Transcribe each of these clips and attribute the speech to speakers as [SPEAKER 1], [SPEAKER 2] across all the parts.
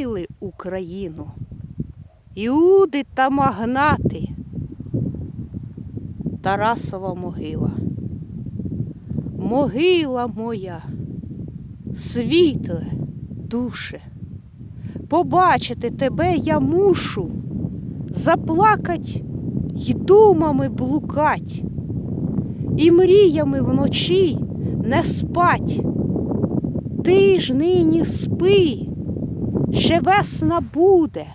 [SPEAKER 1] боронили Україну. Іуди та магнати. Тарасова могила. Могила моя, світле, душе. Побачити тебе я мушу, заплакать й думами блукать, і мріями вночі не спать. Ти ж нині спи, ще весна буде,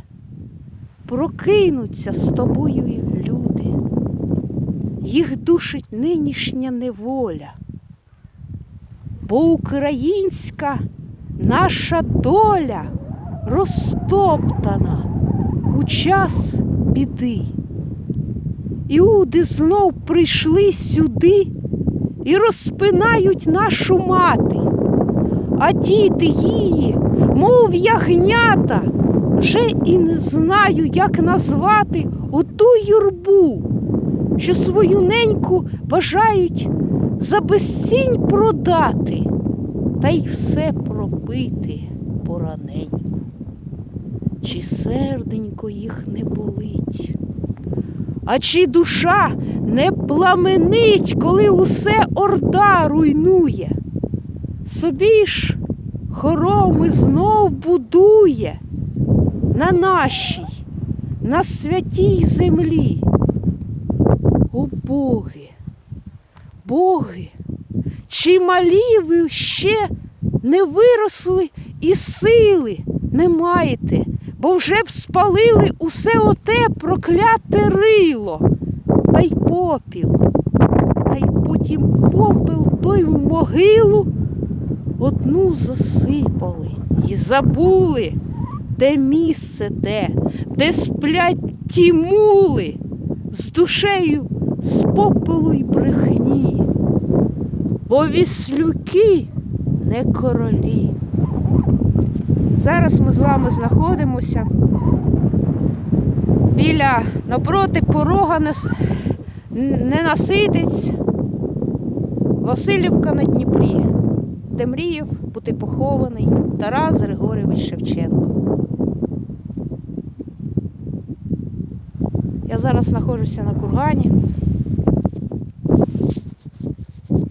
[SPEAKER 1] прокинуться з тобою люди, їх душить нинішня неволя, бо українська наша доля розтоптана у час біди. Іуди знов прийшли сюди і розпинають нашу мати, а діти її, мов ягнята, вже і не знаю, як назвати оту юрбу, що свою неньку бажають за безцінь продати, та й все пропити пораненьку. Чи серденько їх не болить? А чи душа не пламенить, коли усе орда руйнує? Собі ж хороми знов будує на нашій, на святій землі. О боги, боги, чи малі ви ще не виросли і сили не маєте? бо вже б спалили усе оте прокляте рило, та й попіл, та й потім попел той в могилу одну засипали і забули, де місце те, де сплять ті мули з душею з попелу й брехні, бо віслюки не королі. Зараз ми з вами знаходимося біля напроти порога ненаситець Васильівка на Дніпрі, де мріяв бути похований Тарас Григорьович Шевченко. Я зараз знаходжуся на кургані.